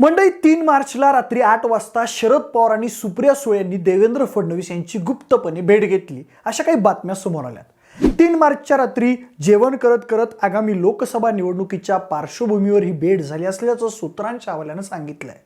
मंडई तीन मार्चला रात्री आठ वाजता शरद पवार आणि सुप्रिया सुळे यांनी देवेंद्र फडणवीस यांची गुप्तपणे भेट घेतली अशा काही बातम्या समोर आल्यात तीन मार्चच्या रात्री जेवण करत करत आगामी लोकसभा निवडणुकीच्या पार्श्वभूमीवर ही भेट झाली असल्याचं सूत्रांच्या हवाल्यानं सांगितलंय.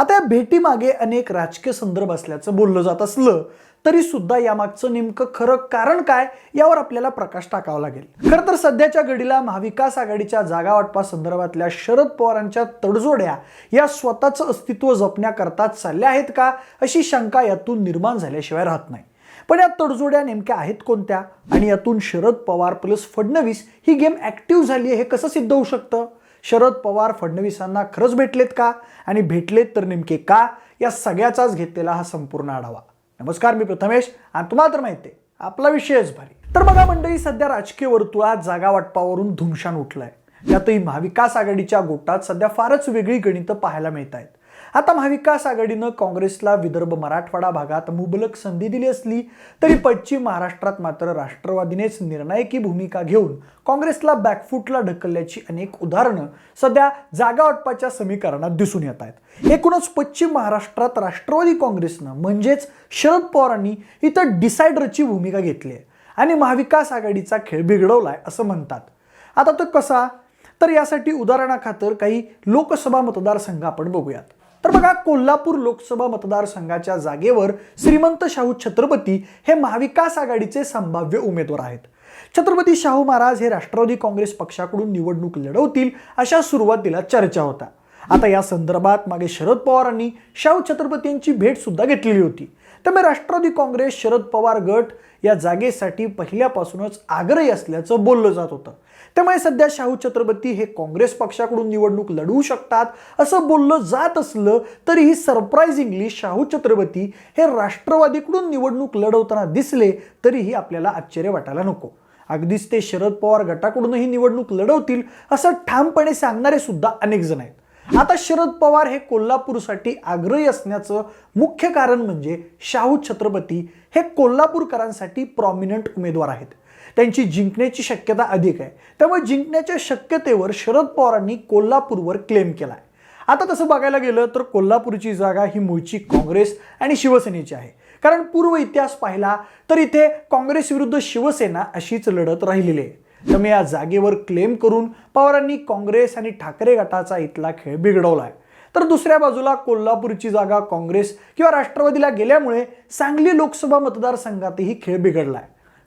आता या भेटीमागे अनेक राजकीय संदर्भ असल्याचं बोललं जात असलं तरी सुद्धा यामागचं नेमकं खरं कारण काय यावर आपल्याला प्रकाश टाकावा लागेल. खरं तर सध्याच्या घडीला महाविकास आघाडीच्या जागा वाटपा संदर्भातल्या शरद पवारांच्या तडजोड्या या स्वतःचं अस्तित्व जपण्याकरता चालल्या आहेत का अशी शंका यातून निर्माण झाल्याशिवाय राहत नाही. पण या तडजोड्या नेमक्या आहेत कोणत्या? आणि यातून शरद पवार प्लस फडणवीस ही गेम ऍक्टिव्ह झाली आहे हे कसं सिद्ध होऊ शकतं? शरद पवार फडणवीसांना खरंच भेटलेत का? आणि भेटलेत तर नेमके का? या सगळ्याचाच घेतलेला हा संपूर्ण आढावा. नमस्कार मी प्रथमेश आणि तुम्हाला तर माहिती आहे आपला विषयच भारी तर बघा मंडळी सध्या राजकीय वर्तुळात जागा वाटपावरून धुमशान उठलाय. त्यातही महाविकास आघाडीच्या गोटात सध्या फारच वेगळी गणितं पाहायला मिळत आहेत आता महाविकास आघाडीनं काँग्रेसला विदर्भ मराठवाडा भागात मुबलक संधी दिली असली तरी पश्चिम महाराष्ट्रात मात्र राष्ट्रवादीनेच निर्णायकी भूमिका घेऊन काँग्रेसला बॅकफूटला ढकलल्याची अनेक उदाहरणं सध्या जागा वाटपाच्या समीकरणात दिसून येत आहेत. एकूणच पश्चिम महाराष्ट्रात राष्ट्रवादी काँग्रेसनं म्हणजेच शरद पवारांनी इथं डिसायडरची भूमिका घेतली आहे आणि महाविकास आघाडीचा खेळ बिघडवलाय असं म्हणतात. आता तो कसा? तर यासाठी उदाहरणाखातर काही लोकसभा मतदारसंघ आपण बघूयात. बघा कोल्हापूर लोकसभा मतदारसंघाच्या जागेवर श्रीमंत शाहू छत्रपती हे महाविकास आघाडीचे संभाव्य उमेदवार आहेत. छत्रपती शाहू महाराज हे राष्ट्रवादी काँग्रेस पक्षाकडून निवडणूक लढवतील अशा सुरुवातीला चर्चा होता. आता या संदर्भात मागे शरद पवारांनी शाहू छत्रपती यांची भेट सुद्धा घेतलेली होती. त्यामुळे राष्ट्रवादी काँग्रेस शरद पवार गट या जागेसाठी पहिल्यापासूनच आग्रही असल्याचं बोललं जात होतं. त्यामुळे सध्या शाहू छत्रपती हे काँग्रेस पक्षाकडून निवडणूक लढवू शकतात असं बोललं जात असलं तरीही सरप्राइझिंगली शाहू छत्रपती हे राष्ट्रवादीकडून निवडणूक लढवताना दिसले तरीही आपल्याला आश्चर्य वाटायला नको. अगदीच ते शरद पवार गटाकडूनही निवडणूक लढवतील असं ठामपणे सांगणारे सुद्धा अनेक जण आहेत. आता शरद पवार हे कोल्हापूरसाठी आग्रही असण्याचं मुख्य कारण म्हणजे शाहू छत्रपती हे कोल्हापूरकरांसाठी प्रॉमिनंट उमेदवार आहेत. त्यांची जिंकण्याची शक्यता अधिक आहे. त्यामुळे जिंकण्याच्या शक्यतेवर शरद पवारांनी कोल्हापूरवर क्लेम केला आहे आता तसं बघायला गेलं तर कोल्हापूरची जागा ही मूळची काँग्रेस आणि शिवसेनेची आहे. कारण पूर्व इतिहास पाहिला तर इथे काँग्रेस विरुद्ध शिवसेना अशीच लढत राहिलेली आहे. त्यामुळे या जागेवर क्लेम करून पवारांनी काँग्रेस आणि ठाकरे गटाचा इथला खेळ बिघडवला आहे तर दुसऱ्या बाजूला कोल्हापूरची जागा काँग्रेस किंवा राष्ट्रवादीला गेल्यामुळे सांगली लोकसभा मतदारसंघातही खेळ बिघडलाय.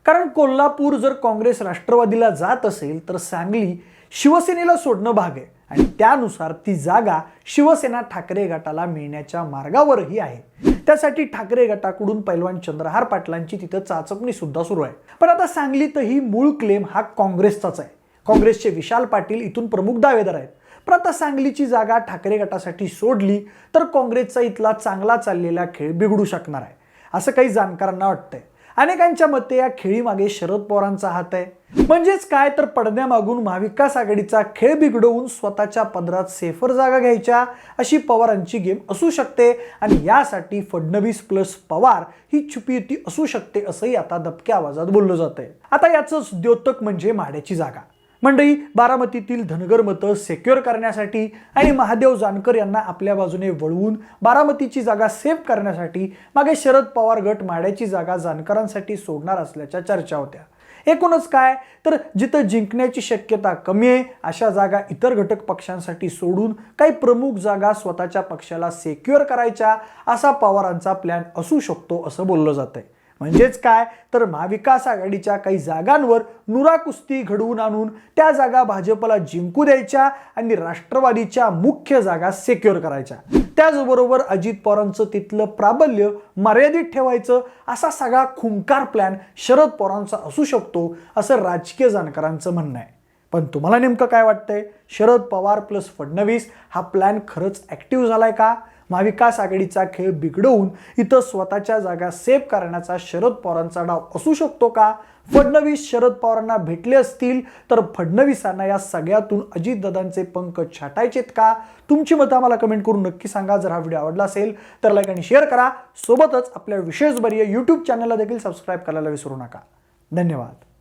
कारण कोल्हापूर जर काँग्रेस राष्ट्रवादीला जात असेल तर सांगली शिवसेनेला सोडणं भाग आहे. आणि त्यानुसार ती जागा शिवसेना ठाकरे गटाला मिळण्याच्या मार्गावरही आहे. त्यासाठी ठाकरे गटाकडून पैलवान चंद्रहार पाटलांची तिथं चाचपणी सुद्धा सुरू आहे. पण आता सांगलीतही मूळ क्लेम हा काँग्रेसचाच आहे. काँग्रेसचे विशाल पाटील इथून प्रमुख दावेदार आहेत. पण आता सांगलीची जागा ठाकरे गटासाठी सोडली तर काँग्रेसचा इथला चांगला चाललेला खेळ बिघडू शकणार आहे असं काही जाणकारांना वाटतंय. अनेकांच्या मते या खेळीमागे शरद पवारांचा हात आहे. म्हणजेच काय तर पडद्यामागून महाविकास आघाडीचा खेळ बिघडवून स्वतःच्या पदरात सेफर जागा घ्यायच्या अशी पवारांची गेम असू शकते आणि यासाठी फडणवीस प्लस पवार ही छुपी युती असू शकते असंही आता दबक्या आवाजात बोललं जात आहे आता याचंच द्योतक म्हणजे माड्याची जागा. मंडळी बारामतीतील धनगर मतं सेक्युअर करण्यासाठी आणि महादेव जानकर यांना आपल्या बाजूने वळवून बारामतीची जागा सेफ करण्यासाठी मागे शरद पवार गट माड्याची जागा जानकरांसाठी सोडणार असल्याच्या चर्चा होत्या. एकूणच काय? तर जिथं जिंकण्याची शक्यता कमी आहे अशा जागा इतर घटक पक्षांसाठी सोडून काही प्रमुख जागा स्वतःच्या पक्षाला सेक्युअर करायच्या असा पवारांचा प्लॅन असू शकतो असं बोललं जात आहे म्हणजेच काय? तर महाविकास आघाडीच्या काही जागांवर नुरा कुस्ती घडवून आणून त्या जागा भाजपला जिंकू द्यायच्या आणि राष्ट्रवादीच्या मुख्य जागा सेक्युअर करायच्या. त्याचबरोबर अजित पवारांचं तिथलं प्राबल्य मर्यादित ठेवायचं असा सगळा खुंकार प्लॅन शरद पवारांचा असू शकतो असं राजकीय जाणकारांचं म्हणणं आहे. पण तुम्हाला नेमकं काय वाटतंय? शरद पवार प्लस फडणवीस हा प्लॅन खरंच ॲक्टिव्ह झालाय का? महाविकास आघाडीचा खेळ बिघडवून इथं स्वतःच्या जागा सेव्ह करण्याचा शरद पवारांचा डाव असू शकतो का? फडणवीस शरद पवारांना भेटले असतील तर फडणवीसांना या सगळ्यातून अजितदादांचे पंख छाटायचेत का? तुमची मतं आम्हाला कमेंट करून नक्की सांगा. जर हा व्हिडिओ आवडला असेल तर लाईक आणि शेअर करा. सोबतच आपल्या विशेषभरीय यूट्यूब चॅनलला देखील सबस्क्राईब करायला विसरू नका. धन्यवाद.